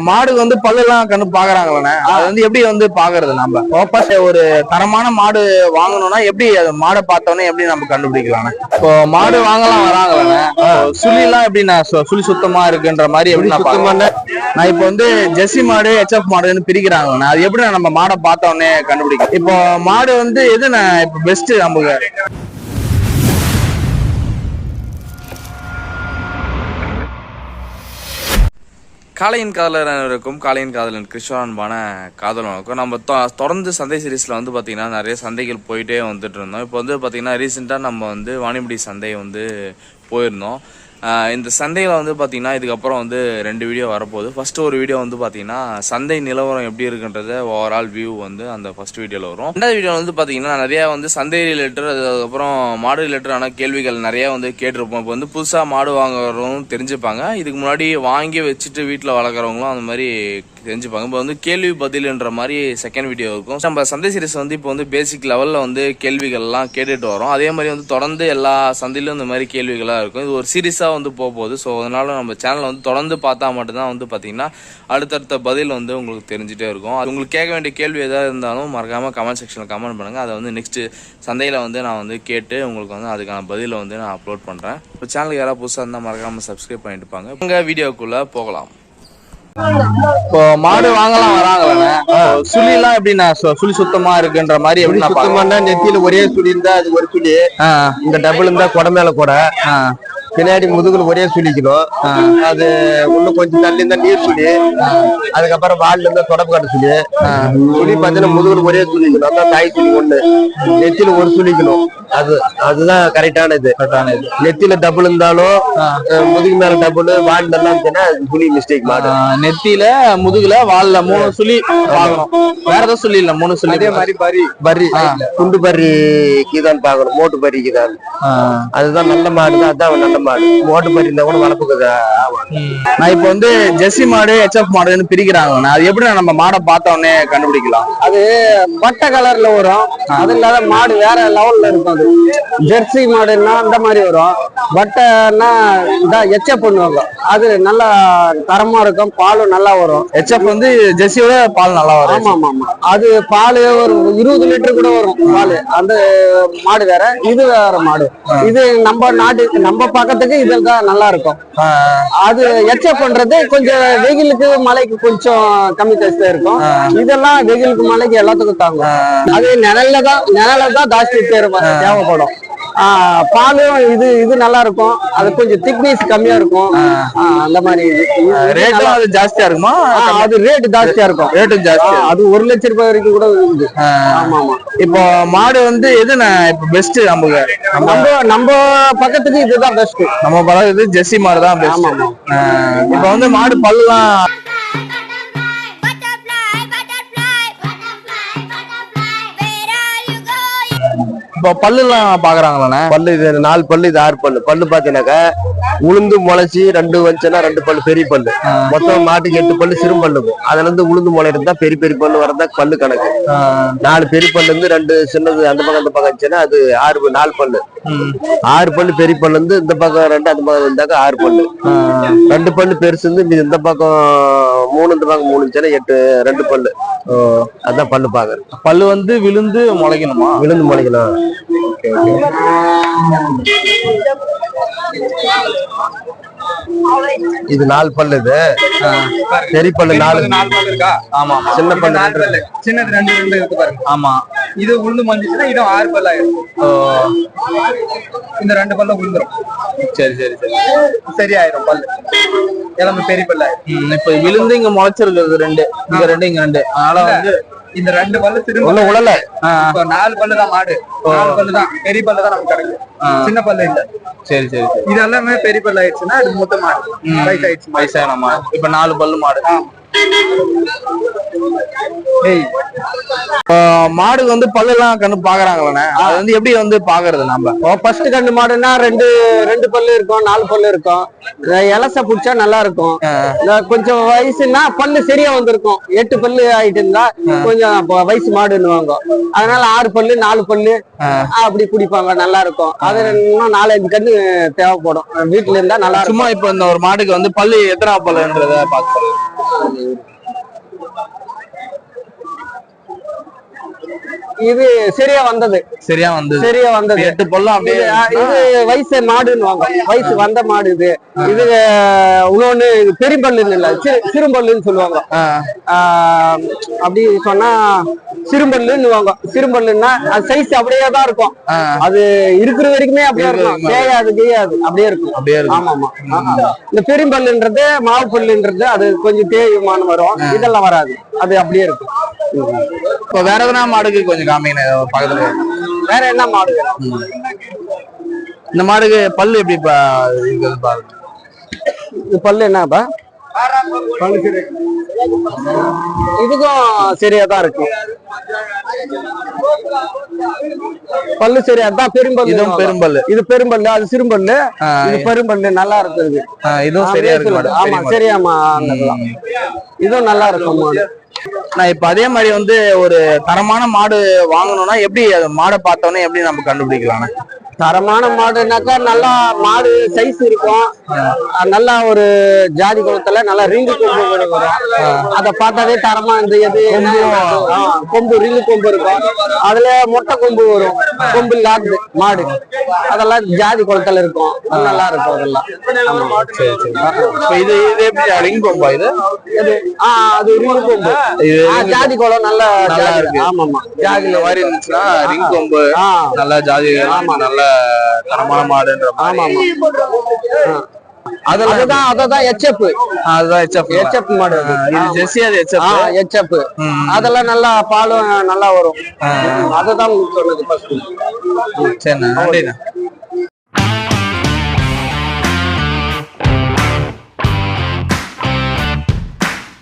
மாடு வந்து பல்லெல்லாம் கண்ணு பாக்குறாங்களே அது வந்து எப்படி வந்து பாக்குறது நம்ம வாபஸ் ஒரு தரமான மாடு வாங்கணும்னா எப்படி அது மாடை பார்த்தோன்னே எப்படி நம்ம கண்டுபிடிக்கலாம் இப்போ மாடு வாங்கலாம் வராங்களே சுழி எல்லாம் எப்படி நான் சுழி சுத்தமா இருக்குன்ற மாதிரி எப்படி நான் சுத்தமான நான் இப்போ வந்து ஜெர்சி மாடு ஹெச்எஃப் மாடுன்னு பிரிக்கிறாங்கண்ணே அது எப்படி நம்ம மாடை பார்த்த உடனே கண்டுபிடிக்கும் இப்போ மாடு வந்து எது நான் இப்போ பெஸ்ட் நமக்கு காளையின் காதலருக்கும் காளையின் காதலன் கிருஷ்ணான்பான காதலனுக்கும் நம்ம தொ- தொடர்ந்து சந்தை சீரீஸில் வந்து பார்த்திங்கன்னா நிறைய சந்தைகள் போயிட்டே வந்துட்டு இருந்தோம். இப்போ வந்து பார்த்திங்கன்னா ரீசெண்டாக நம்ம வந்து வாணிபடி சந்தை வந்து போயிருந்தோம். இந்த சந்தையில் வந்து பார்த்திங்கன்னா இதுக்கப்புறம் வந்து ரெண்டு வீடியோ வரப்போகுது. ஃபஸ்ட்டு ஒரு வீடியோ வந்து பார்த்திங்கன்னா சந்தை நிலவரம் எப்படி இருக்குன்றத ஓவரால் வியூ வந்து அந்த ஃபர்ஸ்ட் வீடியோவில் வரும். ரெண்டாவது வீடியோ வந்து பார்த்திங்கன்னா நிறையா வந்து சந்தை ரிலேட்டட் அதுக்கப்புறம் மாடு ரிலேட்டடான கேள்விகள் நிறையா வந்து கேட்டிருப்போம். இப்போ வந்து புதுசாக மாடு வாங்குறவங்க தெரிஞ்சுப்பாங்க. இதுக்கு முன்னாடி வாங்கி வச்சுட்டு வீட்டில் வளர்க்குறவங்களும் அந்த மாதிரி தெரிஞ்சுப்பாங்க. இப்போ வந்து கேள்வி பதில்ன்ற மாதிரி செகண்ட் வீடியோ இருக்கும். நம்ம சந்தை சீரிஸ் வந்து இப்போ வந்து பேசிக் லெவலில் வந்து கேள்விகள்லாம் கேட்டுட்டு வரோம். அதே மாதிரி வந்து தொடர்ந்து எல்லா சந்தையிலும் இந்த மாதிரி கேள்விகளாக இருக்கும். இது ஒரு சீரிஸாக வந்து போக போகுது ஸோ அதனால நம்ம சேனலை வந்து தொடர்ந்து பார்த்தா மட்டும்தான் வந்து பார்த்தீங்கன்னா அடுத்தடுத்த பதில் வந்து உங்களுக்கு தெரிஞ்சுட்டே இருக்கும். அது உங்களுக்கு கேட்க வேண்டிய கேள்வி எதாவது இருந்தாலும் மறக்காமல் கமெண்ட் செக்ஷனில் கமெண்ட் பண்ணுங்கள் அதை வந்து நெக்ஸ்ட் சந்தையில் வந்து நான் வந்து கேட்டு உங்களுக்கு வந்து அதுக்கான பதிலை வந்து நான் அப்லோட் பண்ணுறேன் இப்போ சேனலுக்கு யாராவது புதுசாக இருந்தால் மறக்காமல் சப்ஸ்கிரைப் பண்ணிட்டு பாங்க. உங்கள் வீடியோக்குள்ளே போகலாம். இப்போ மாடு வாங்கலாம் வராங்களே சுழி எல்லாம் எப்படி நான் சுழி சுத்தமா இருக்குன்ற மாதிரி எப்படி? சுத்தமான நெத்தியில ஒரே சுழி இருந்தா அது ஒரு சுழி. இந்த டபுள் இருந்தா கொடை மேல கொடை. பின்னாடி முதுகுல ஒரே சுழிக்கணும். அது இன்னும் கொஞ்சம் தள்ளி இருந்தா நீர் சுழி. அதுக்கப்புறம் வால்ல இருந்தா தொடப்பு காட்டு சுழி. சுழி பார்த்தீங்கன்னா முதுகுல ஒரே சுழிக்கணும். அதான் தாய் சுழி ஒண்ணு. நெத்தியில ஒரு சுழிக்கணும். அது அதுதான் கரெக்டான இது நெத்தியில டபுள் இருந்தாலும் முதுகு மேல டபுள் வால்ல எல்லாம் சுழி மிஸ்டேக் மாடு நெத்தியில முதுகுல வால்ல மூணு சுழி பார்க்கணும் வேற ஏதாவது சுழி இல்ல மூணு சுழி. அதே மாதிரி பரி பரி குண்டு பரி கீதான் பார்க்கணும். மோட்டு பரி கீதான் ஆ. அதுதான் நல்ல மாடு தான் அதான் நல்ல மாடு மோட்டு பரி இருந்தா கூட வளர்ப்புக்கு ஆகும் நான் இப்போ வந்து ஜெர்சி மாடு ஹெச்எஃப் மாடுன்னு பிரிக்கிறாங்கண்ணே. அது எப்படி நம்ம மாடை கண்டுபிடிக்கலாம்? அது பட்டை கலர்ல வரும். அது இல்லாத மாடு வேற லெவல்ல இருக்கும் அது. ஜெர்சி மாடுன்னா அந்த மாதிரி வரும். பட்டைன்னா இதான் எச்ச பண்ணுவாங்க. அது நல்லா தரமா இருக்கும். பாலும் நல்லா வரும். ஹெச்எஃப் வந்து ஜெர்சியோட பால் நல்லா வரும். ஆமா ஆமா ஆமா. அது பால் ஒரு இருபது லிட்டர் கூட வரும் பால். அந்த மாடு வேற இது வேற மாடு. இது நம்ம நாட்டு நம்ம பக்கத்துக்கு இதுதான் நல்லா இருக்கும் அது எச்ச பண்றது கொஞ்சம் வெயிலுக்கு மழைக்கு கொஞ்சம் கம்மி டேஸ்ட்ல இருக்கும். இதெல்லாம் வெயிலுக்கு மழைக்கு எல்லாத்துக்கும் தாங்கும். அது நிழல்ல தான் நிழல்ல தான் ஜாஸ்தி தேவை தேவைப்படும். பாலும் இது இது நல்லா இருக்கும் அது கொஞ்சம் திக்னஸ் கம்மியா இருக்கும். அந்த மாதிரி. ரேட்டும் அது ஜாஸ்தியா இருக்குமா? அது ரேட் ஜாஸ்தியா இருக்கும். ரேட்டும் ஜாஸ்தியா ஆஹ் அது ஒரு லட்சம் ரூபாய் வரைக்கும் கூட இருக்குது. ஆமா ஆமா. இப்போ மாடு வந்து எது இப்போ பெஸ்ட் நமக்கு நம்ம நம்ம பக்கத்துக்கு இதுதான் பெஸ்ட் நம்ம பழகுது ஜெர்சி மாடு தான் பெஸ்ட் இப்போ வந்து மாடு பல்லுலாம் பல்லுலாம் பாக்குறாங்களாண்ணே? பல்லு இது நாலு பல்லு இது ஆறு பல்லு. பல்லு பாத்தீங்கன்னாக்கா உளுந்து முளைச்சி ரெண்டு வந்துச்சுன்னா ரெண்டு பல்லு பெரிய பல்லு. மொத்தம் மாட்டுக்கு எட்டு பல்லு சிறு பல்லு. அதுல இருந்து உளுந்து முளை இருந்தா பெரிய பெரிய பல்லு வரதா பல்லு கணக்கு. நாலு பெரிய பல்லு இருந்து ரெண்டு சின்னது அந்த பக்கம் இந்த பக்கம் இருந்துச்சுன்னா அது ஆறு பல்லு, நாலு பல்லு. ஆறு பல்லு பெரிய பல்லு இருந்து இந்த பக்கம் ரெண்டு அந்த பக்கம் இருந்தாக்கா ஆறு பல்லு. ரெண்டு பல்லு பெருசு இருந்து இந்த பக்கம் மூணு இந்த பக்கம் மூணு இருந்துச்சுன்னா எட்டு ரெண்டு பல்லு. அதான் பல்லு பாக்குறது. பல்லு வந்து விழுந்து முளைக்கணுமா? விழுந்து முளைக்கணும். இது நாலு பல்லு இது. பெரிய பல்லு நாலு. இருக்கா? ஆமா சின்ன பல்லு நாலு. பல்லு. சின்னது ரெண்டு ரெண்டு இருக்கு பாருங்க. ஆமா. இது உளுந்து மஞ்சிச்சுன்னா இது ஆறு பல்லு ஆயிரும் இந்த ரெண்டு பல்ல உளுந்துரும். சரி சரி சரி. சரியாயிரும் பல்லு. எல்லாமே பெரிய பல்லு. இப்போ விழுந்து இங்க முளைச்சிருக்கிறது ரெண்டு. இங்க ரெண்டு இங்க ரெண்டு. அதனால வந்து இந்த ரெண்டு பல்லு திரும்ப இப்ப நாலு பல்லு தான் மாடு. நாலு பல்லு தான். பெரிய பல்லு தான் நமக்கு கிடைக்கும் சின்ன பல்லு இல்ல. சரி சரி இது எல்லாமே பெரிய பல்லு ஆயிடுச்சுன்னா இது மொத்த மாடு. வயசு ஆயிடுச்சு வயசான மாடு. இப்ப நாலு பல்லு மாடு. மாடுக்கு வந்து பல்லெல்லாம் கண்ணு பாக்குறாங்களே அது வந்து எப்படி வந்து பாக்குறது நம்ம ஃபர்ஸ்ட் கண்டு மாடுன்னா ரெண்டு ரெண்டு பல்லு இருக்கும் நாலு பல்லு இருக்கும். இலச புடிச்சா நல்லா இருக்கும். கொஞ்சம் வயசுன்னா பல்லு சரியா வந்திருக்கும். எட்டு பல்லு ஆயிட்டு இருந்தா கொஞ்சம் வயசு மாடுன்னுவாங்க. அதனால ஆறு பல்லு நாலு பல்லு அப்படி குடிப்பாங்க நல்லா இருக்கும். அது இன்னும் நாலஞ்சு கண்ணு தேவைப்படும். வீட்டுல இருந்தா நல்லா சும்மா இப்போ இந்த ஒரு மாடுக்கு வந்து பல்லு எத்தனை பல்லுன்றத பார்த்து nhìn இது சரியா வந்தது. சரியா வந்து சரியா வந்தது. எட்டு பல்லும் அப்படியே இது வயசு மாடுன்னுவாங்க. வயசு வந்த மாடு இது. இது இன்னொன்னு பெரும்பல்லுன்னு இல்ல சிறு சிறுபல்லுன்னு சொல்லுவாங்க. அப்படி சொன்னா சிறுபல்லுன்னுவாங்க சிறுபல்லுன்னா அது சைஸ் அப்படியே தான் இருக்கும். அது இருக்கிற வரைக்குமே அப்படியே இருக்கும். தேயாது தேயாது அப்படியே இருக்கும். அப்படியே இருக்கும். ஆமா ஆமா. இந்த பெரும்பல்லுன்றது மாவு பல்லுன்றது அது கொஞ்சம் தேய்மானம் வரும். இதெல்லாம் வராது. அது அப்படியே இருக்கும். இப்போ வேற எதனா மாடுக்கு கொஞ்சம் காமிங்க பக்கத்துல. வேற என்ன மாடு இந்த மாடுக்கு பல்லு எப்படி இருக்குது பாருங்க. பல்லு என்னப்பா இதுக்கும் சரியா தான் இருக்கு. பல்லு சரியா தான் பெரும்பல்லு. இதுவும் பெரும்பல்லு. இது பெரும்பல்லு அது இது பெரும்பல்லு நல்லா இருக்குது. இதுவும் சரியா இருக்கு ஆமா. சரியாமா இதுவும் நல்லா இருக்கும் மாடு நான் இப்ப அதே மாதிரி வந்து ஒரு தரமான மாடு வாங்கணும்னா எப்படி மாடை பார்த்தோன்னே எப்படி நம்ம கண்டுபிடிக்கலாம் தரமான மாடுனாக்கா நல்லா மாடு சைஸ் இருக்கும். நல்லா ஒரு ஜாதி குளத்துல நல்லா ரிங்கு கொம்பு வரும். அத பார்த்தாவே தரமா இந்த எது கொம்பு. ரிங்கு கொம்பு இருக்கும். அதுல மொட்டை கொம்பு வரும். கொம்பு இல்லாது மாடு. அதெல்லாம் ஜாதி குளத்துல இருக்கும். நல்லா இருக்கும் அதெல்லாம். ஆமா. இது இது எப்படி ரிங் கொம்பா இது? எது ஆ அது ரிங்கு கொம்பு. ஜாதி குளம் நல்ல நல்லா இருக்கு. ஆமாமா. ஜாதி இந்த மாதிரி இருந்துச்சுன்னா ரிங் கொம்பு நல்ல ஜாதி நல்ல தரமான மாடுன்ற ஆமா ஆமா அதுதான் அததான் எச்எப் அதுதான் ஹெச்எஃப் எச்எப் மாடு ஜெர்சி அது எச்எப் அதெல்லாம் நல்லா பாலும் நல்லா வரும். அதுதான் சொன்னது ஃபர்ஸ்ட் சரிண்ணா நன்றிண்ணா.